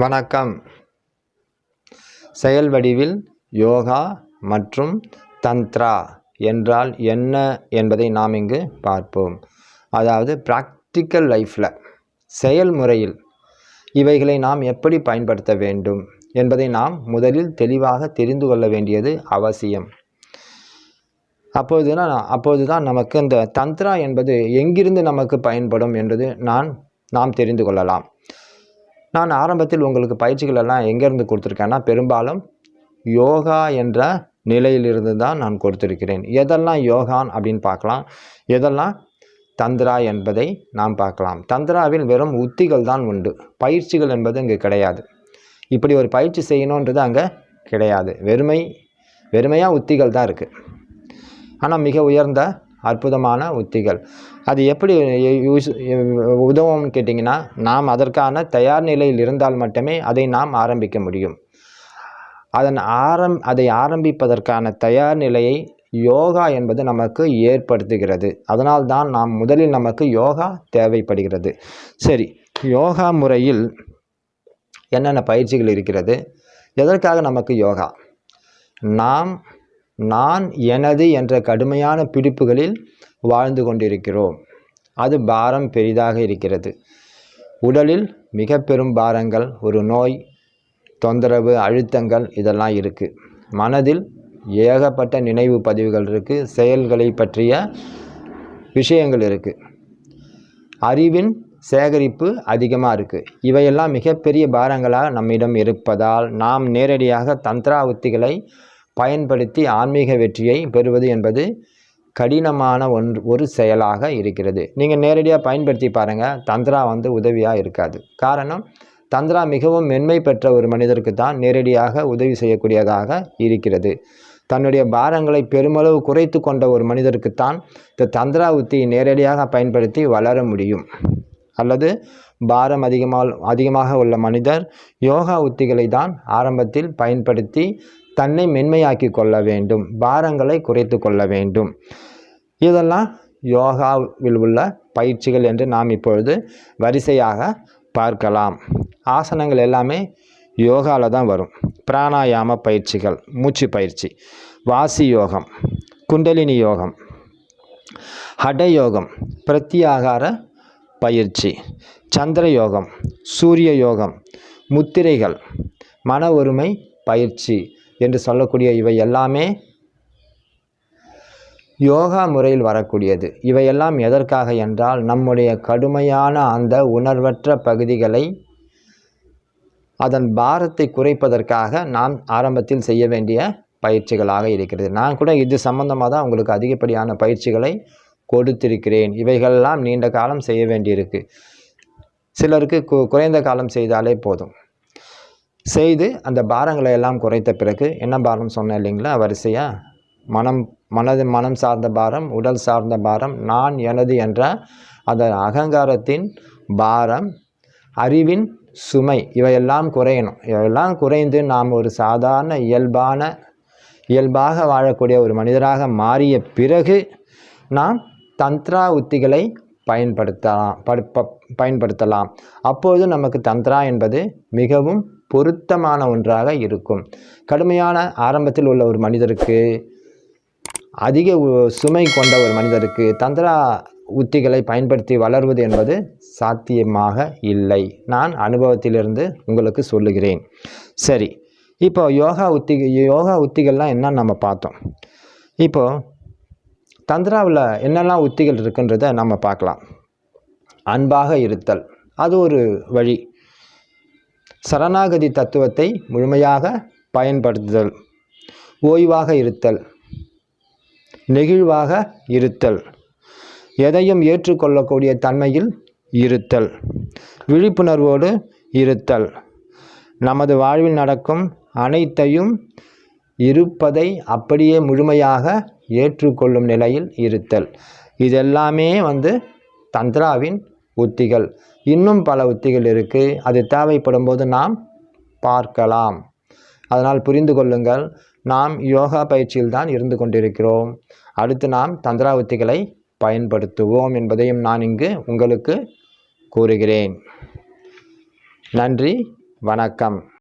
வணக்கம். செயல் வடிவில் யோகா மற்றும் தந்த்ரா என்றால் என்ன என்பதை நாம் இங்கு பார்ப்போம். அதாவது ப்ராக்டிக்கல் லைஃப்பில் செயல்முறையில் இவைகளை நாம் எப்படி பயன்படுத்த வேண்டும் என்பதை நாம் முதலில் தெளிவாக தெரிந்து கொள்ள வேண்டியது அவசியம். அப்போது தான் அப்போது தான் நமக்கு இந்த தந்த்ரா என்பது எங்கிருந்து நமக்கு பயன்படும் என்பது நான் நாம் தெரிந்து கொள்ளலாம். நான் ஆரம்பத்தில் உங்களுக்கு பயிற்சிகள் எல்லாம் எங்கேருந்து கொடுத்துருக்கேன்னா பெரும்பாலும் யோகா என்ற நிலையிலிருந்து தான் நான் கொடுத்துருக்கிறேன். எதெல்லாம் யோகான் அப்படின்னு பார்க்கலாம். எதெல்லாம் தந்திரா என்பதை நாம் பார்க்கலாம். தந்திராவில் வெறும் உத்திகள் தான் உண்டு. பயிற்சிகள் என்பது இங்கே கிடையாது. இப்படி ஒரு பயிற்சி செய்யணுன்றது அங்கே கிடையாது. வெறுமை வெறுமையாக உத்திகள் தான் இருக்குது ஆனால் மிக உயர்ந்த அற்புதமான உத்திகள். அது எப்படி யூஸ் உதவும்னு கேட்டிங்கன்னா நாம் அதற்கான தயார் நிலையில் இருந்தால் மட்டுமே அதை நாம் ஆரம்பிக்க முடியும். அதன் ஆரம் அதை ஆரம்பிப்பதற்கான தயார் நிலையை யோகா என்பது நமக்கு ஏற்படுத்துகிறது. அதனால்தான் நாம் முதலில் நமக்கு யோகா தேவைப்படுகிறது. சரி யோகா முறையில் என்னென்ன பயிற்சிகள் இருக்கிறது? எதற்காக நமக்கு யோகா? நாம் நான் எனது என்ற கடுமையான பிடிப்புகளில் வாழ்ந்து கொண்டிருக்கிறோம். அது பாரம் பெரிதாக இருக்கிறது. உடலில் மிக பெரும் பாரங்கள் ஒரு நோய் தொந்தரவு அழுத்தங்கள் இதெல்லாம் இருக்குது மனதில் ஏகப்பட்ட நினைவு பதிவுகள் இருக்குது செயல்களை பற்றிய விஷயங்கள் இருக்குது அறிவின் சேகரிப்பு அதிகமாக இருக்குது இவையெல்லாம் மிகப்பெரிய பாரங்களாக நம்மிடம் இருப்பதால் நாம் நேரடியாக தந்திரா உத்திகளை பயன்படுத்தி ஆன்மீக வெற்றியை பெறுவது என்பது கடினமான ஒன்று ஒரு செயலாக இருக்கிறது. நீங்கள் நேரடியாக பயன்படுத்தி பாருங்கள் தந்திரா வந்து உதவியாக இருக்காது. காரணம் தந்திரா மிகவும் மென்மை பெற்ற ஒரு மனிதருக்கு தான் நேரடியாக உதவி செய்யக்கூடியதாக இருக்கிறது. தன்னுடைய பாரங்களை பெருமளவு குறைத்து கொண்ட ஒரு மனிதருக்குத்தான் இந்த தந்திரா உத்தியை நேரடியாக பயன்படுத்தி வளர முடியும். அல்லது பாரம் அதிகமாக அதிகமாக உள்ள மனிதர் யோகா உத்திகளை தான் ஆரம்பத்தில் பயன்படுத்தி தன்னை மென்மையாக்கி கொள்ள வேண்டும் பாரங்களை குறைத்து கொள்ள வேண்டும். இதெல்லாம் யோகாவில் உள்ள பயிற்சிகள் என்று நாம் இப்பொழுது வரிசையாக பார்க்கலாம். ஆசனங்கள் எல்லாமே யோகாவில் தான் வரும். பிராணாயாம பயிற்சிகள் மூச்சு பயிற்சி வாசி யோகம் குண்டலினி யோகம் ஹட யோகம் பிரத்யாகார பயிற்சி சந்திர யோகம் சூரிய யோகம் முத்திரைகள் மன ஒருமை பயிற்சி என்று சொல்லக்கூடிய இவை எல்லாமே யோகா முறையில் வரக்கூடியது. இவையெல்லாம் எதற்காக என்றால் நம்முடைய கடுமையான அந்த உணர்வற்ற பகுதிகளை அதன் பாரத்தை குறைப்பதற்காக நாம் ஆரம்பத்தில் செய்ய வேண்டிய பயிற்சிகளாக இருக்கிறது. நான் கூட இது சம்பந்தமாக தான் உங்களுக்கு அதிகப்படியான பயிற்சிகளை கொடுத்திருக்கிறேன். இவைகளெல்லாம் நீண்ட காலம் செய்ய வேண்டியிருக்கு. சிலருக்கு கு குறைந்த காலம் செய்தாலே போதும். செய்து அந்த பாரங்களை எல்லாம் குறைத்த பிறகு என்ன பாரம் சொன்னேன் இல்லைங்களா? வரிசையாக மனம் மனது மனம் சார்ந்த பாரம் உடல் சார்ந்த பாரம் நான் எனது என்ற அந்த அகங்காரத்தின் பாரம் அறிவின் சுமை இவையெல்லாம் குறையணும். இவையெல்லாம் குறைந்து நாம் ஒரு சாதாரண இயல்பான இயல்பாக வாழக்கூடிய ஒரு மனிதராக மாறிய பிறகு நாம் தந்த்ரா உத்திகளை பயன்படுத்தலாம் பயன்படுத்தலாம். அப்பொழுது நமக்கு தந்த்ரா என்பது மிகவும் பொருத்தமான ஒன்றாக இருக்கும். கடுமையான ஆரம்பத்தில் உள்ள ஒரு மனிதருக்கு அதிக சுமை கொண்ட ஒரு மனிதருக்கு தந்திரா உத்திகளை பயன்படுத்தி வளர்வது என்பது சாத்தியமாக இல்லை. நான் அனுபவத்திலிருந்து உங்களுக்கு சொல்லுகிறேன். சரி இப்போ யோகா உத்தி யோகா உத்திகள்லாம் என்னன்னு நம்ம பார்த்தோம். இப்போது தந்திராவில் என்னெல்லாம் உத்திகள் இருக்குன்றதை நம்ம பார்க்கலாம். அன்பாக இருத்தல் அது ஒரு வழி. சரணாகதி தத்துவத்தை முழுமையாக பயன்படுத்துதல். ஓய்வாக இருத்தல். நெகிழ்வாக இருத்தல். எதையும் ஏற்றுக்கொள்ளக்கூடிய தன்மையில் இருத்தல். விழிப்புணர்வோடு இருத்தல். நமது வாழ்வில் நடக்கும் அனைத்தையும் இருப்பதை அப்படியே முழுமையாக ஏற்றுக்கொள்ளும் நிலையில் இருத்தல். இதெல்லாமே வந்து தந்திராவின் உத்திகள். இன்னும் பல உத்திகள் இருக்குது அது தேவைப்படும் போது நாம் பார்க்கலாம். அதனால் புரிந்து கொள்ளுங்கள். நாம் யோகா பயிற்சியில் தான் இருந்து கொண்டிருக்கிறோம். அடுத்து நாம் தந்திரா உத்திகளை பயன்படுத்துவோம் என்பதையும் நான் இங்கு உங்களுக்கு கூறுகிறேன். நன்றி. வணக்கம்.